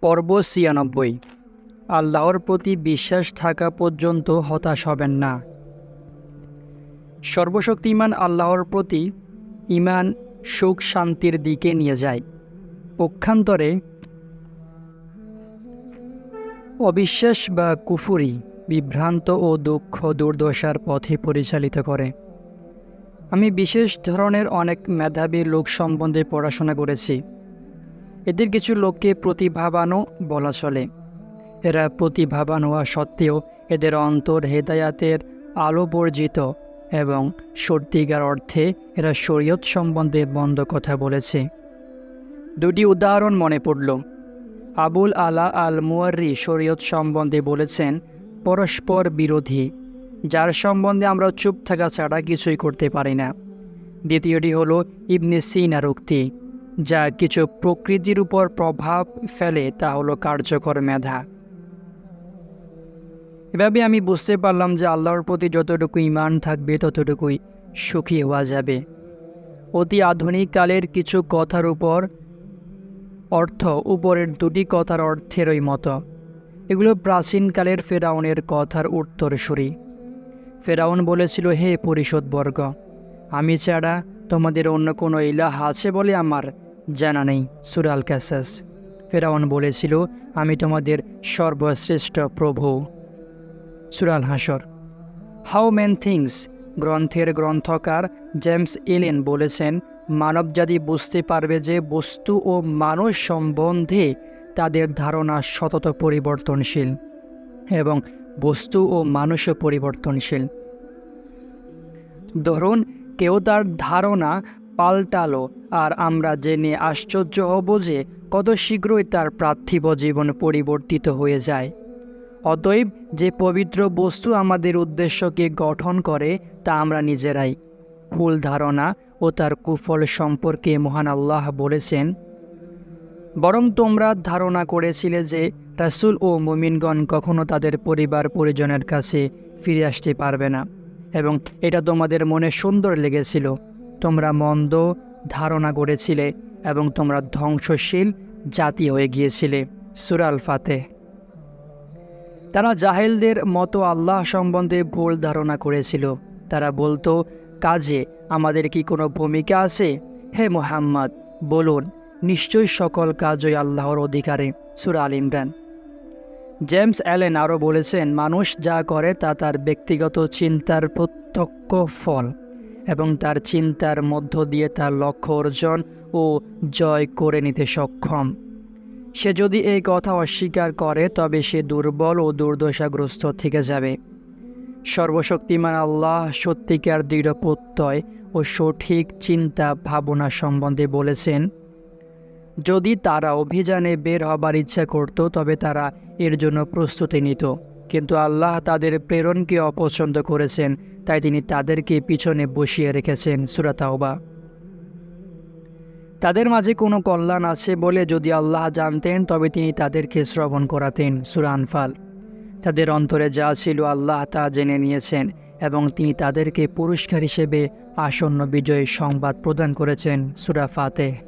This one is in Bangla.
পর্ব ছিয়ানব্বই। আল্লাহর প্রতি বিশ্বাস থাকা পর্যন্ত হতাশ হবেন না। সর্বশক্তিমান আল্লাহর প্রতি ইমান সুখ, শান্তির দিকে নিয়ে যায়। পক্ষান্তরে অবিশ্বাস বা কুফুরি বিভ্রান্ত ও দুঃখ দুর্দশার পথে পরিচালিত করে। আমি বিশেষ ধরনের অনেক মেধাবী লোক সম্বন্ধে পড়াশোনা করেছি। এদের কিছু লোককে প্রতিভাবানও বলা চলে। এরা প্রতিভাবান হওয়া সত্ত্বেও এদের অন্তর হেদায়াতের আলো বর্জিত এবং সত্যিকার অর্থে এরা শরীয়ত সম্বন্ধে বন্ধ কথা বলেছে। দুটি উদাহরণ মনে পড়ল। আবুল আলা আল মুয়ার্রি শরীয়ত সম্বন্ধে বলেছেন, পরস্পর বিরোধী, যার সম্বন্ধে আমরা চুপ থাকা ছাড়া কিছুই করতে পারি না। দ্বিতীয়টি হলো ইবনে সিনার উক্তি যা কিছু প্রকৃতির উপর প্রভাব ফেলে তা হলো কার্যকর মেধা। এভাবে আমি বুঝতে পারলাম যে আল্লাহর প্রতি যতটুকু ইমান থাকবে, ততটুকুই সুখী হওয়া যাবে। অতি আধুনিক কালের কিছু কথার উপর অর্থ, উপরের দুটি কথার অর্থেরই মতো। এগুলো প্রাচীনকালের ফেরাউনের কথার উত্তরসূরি। ফেরাউন বলেছিল, হে পরিষদবর্গ আমি ছাড়া তোমাদের অন্য কোনো ইলাহ আছে বলে আমার জানা নেই সুরাল ক্যাসাস ফেরাউন বলেছিল, আমি তোমাদের সর্বশ্রেষ্ঠ প্রভু। সুরাল হাসর হাউ মেন থিংস গ্রন্থের গ্রন্থকার জেমস এলেন বলেছেন, মানবজাতি বুঝতে পারবে যে বস্তু ও মানুষ সম্বন্ধে তাদের ধারণা সতত পরিবর্তনশীল এবং বস্তু ও মানুষও পরিবর্তনশীল। ধরুন, কেউ তার ধারণা পাল্টালো, আর আমরা জেনে আশ্চর্য হব যে কত শীঘ্রই তার পার্থিব জীবন পরিবর্তিত হয়ে যায়। অতএব যে পবিত্র বস্তু আমাদের উদ্দেশ্যকে গঠন করে, তা আমরা নিজেরাই। ভুল ধারণা ও তার কুফল সম্পর্কে মহান আল্লাহ বলেছেন, বরং তোমরা ধারণা করেছিলে যে রাসুল ও মুমিনগণ কখনো তাদের পরিবার পরিজনের কাছে ফিরে আসতে পারবে না, এবং এটা তোমাদের মনে সুন্দর লেগেছিল। তোমরা মন্দ ধারণা করেছিলে এবং তোমরা ধ্বংসশীল জাতি হয়ে গিয়েছিলে। সুরাল ফাতে তারা জাহেলদের মতো আল্লাহ সম্বন্ধে ভুল ধারণা করেছিল। তারা বলতো, কাজে আমাদের কি কোনো ভূমিকা আছে? হে মোহাম্মদ, বলুন, নিশ্চয়ই সকল কাজই আল্লাহর অধিকারে। সুরা আল ইমরান জেমস অ্যালেন আরও বলেছেন, মানুষ যা করে তা তার ব্যক্তিগত চিন্তার প্রত্যক্ষ ফল। এবং তার চিন্তার মধ্য দিয়ে তার লক্ষ্য অর্জন ও জয় করে নিতে সক্ষম। সে যদি এই কথা অস্বীকার করে, তবে সে দুর্বল ও দুর্দশাগ্রস্ত থেকে যাবে। সর্বশক্তিমান আল্লাহ সত্যিকার দৃঢ় প্রত্যয় ও সঠিক চিন্তা ভাবনা সম্বন্ধে বলেছেন, যদি তারা অভিযানে বের হবার ইচ্ছা করত, তবে তারা এর জন্য প্রস্তুতি নিত। কিন্তু আল্লাহ তাদের প্রেরণকে অপছন্দ করেছেন, তাই তিনি তাদেরকে পিছনে বসিয়ে রেখেছেন সুরাতাওবা তাদের মাঝে কোনো কল্যাণ আছে বলে যদি আল্লাহ জানতেন, তবে তিনি তাদেরকে শ্রবণ করাতেন সুরানফাল তাদের অন্তরে যা ছিল আল্লাহ তা জেনে নিয়েছেন এবং তিনি তাদেরকে পুরস্কার হিসেবে আসন্ন বিজয়ী সংবাদ প্রদান করেছেন সুরা ফাতেহ।